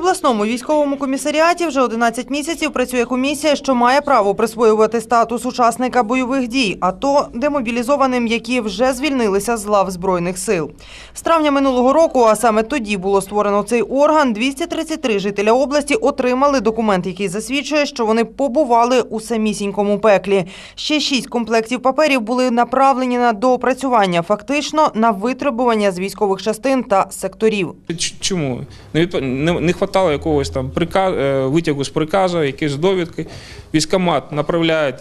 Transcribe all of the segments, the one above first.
обласному військовому комісаріаті вже 11 місяців працює комісія, що має право присвоювати статус учасника бойових дій, а то демобілізованим, які вже звільнилися з лав збройних сил. З травня минулого року, а саме тоді було створено цей орган, 233 жителя області отримали документ, який засвідчує, що вони побували у самісінькому пеклі. Ще шість комплектів паперів були направлені на доопрацювання, фактично на витребування з військових частин та секторів. Чому? Не, не хватало якогось там приказ, е, витягу з приказу, якісь довідки. Військомат направляє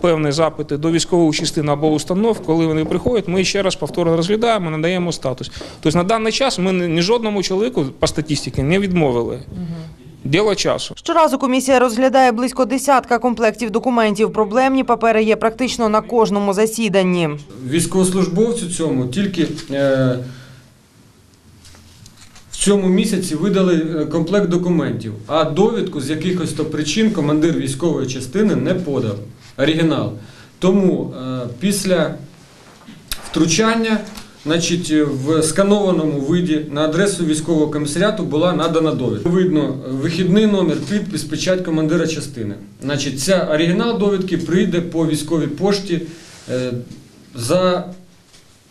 певні запити до військових частин або установ. Коли вони приходять, ми ще раз повторно розглядаємо, надаємо статус. Тобто на даний час ми ні жодному чоловіку по статистиці не відмовили. Діло часу. Щоразу комісія розглядає близько десятка комплектів документів. Проблемні папери є практично на кожному засіданні. Військовослужбовцю цьому тільки е, цьому місяці видали е, комплект документів, а довідку з якихось то причин командир військової частини не подав. Оригінал. Тому е, після втручання, значить, в сканованому виді на адресу військового комісаріату була надана довідка. Видно е, вихідний номер, підпис, печать командира частини. Значить, ця оригінал довідки прийде по військовій пошті е, за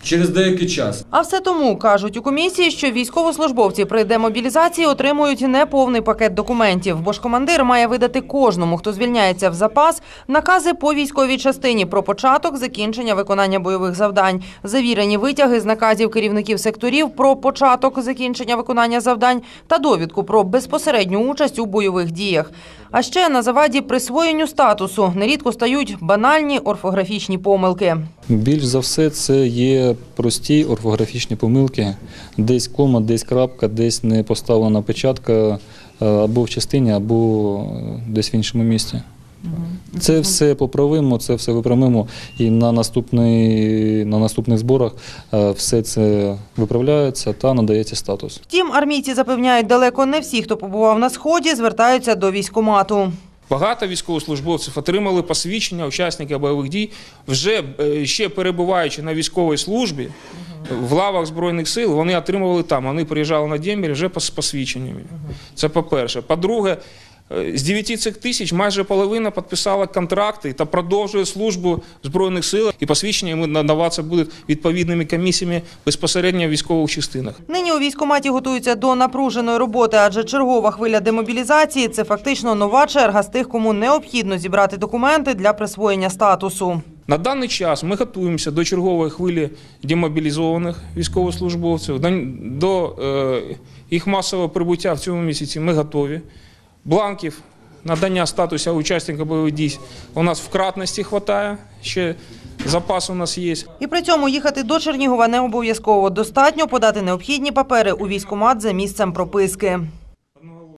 через деякий час. А все тому кажуть у комісії, що військовослужбовці при демобілізації отримують неповний пакет документів, бо ж командир має видати кожному, хто звільняється в запас, накази по військовій частині про початок закінчення виконання бойових завдань, завірені витяги з наказів керівників секторів про початок закінчення виконання завдань та довідку про безпосередню участь у бойових діях. А ще на заваді присвоєнню статусу нерідко стають банальні орфографічні помилки. Більш за все, це є прості орфографічні помилки. Десь кома, десь крапка, десь не поставлена печатка е, або в частині, або е, десь в іншому місці. Це все поправимо, це все виправимо, і на, наступний, на наступних зборах е, все це виправляється та надається статус. Втім, армійці запевняють, далеко не всі, хто побував на сході, звертаються до військкомату. Багато військовослужбовців отримали посвідчення учасників бойових дій, вже е, ще перебуваючи на військовій службі в лавах Збройних сил, вони отримували там. Вони приїжджали на Дємір вже з посвідченнями. Це по-перше. По-друге, е, з 9 цих тисяч майже половина підписала контракти та продовжує службу в Збройних силах, і посвідчення йому надаватися будуть відповідними комісіями безпосередньо в військових частинах. Нині у військкоматі готуються до напруженої роботи, адже чергова хвиля демобілізації – це фактично нова черга з тих, кому необхідно зібрати документи для присвоєння статусу. На даний час ми готуємося до чергової хвилі демобілізованих військовослужбовців. До, до е, їх масового прибуття в цьому місяці ми готові. Бланків надання статусу учасника бойових дій у нас в кратності вистачає, ще запас у нас є. І при цьому їхати до Чернігова не обов'язково. Достатньо подати необхідні папери у військкомат за місцем прописки.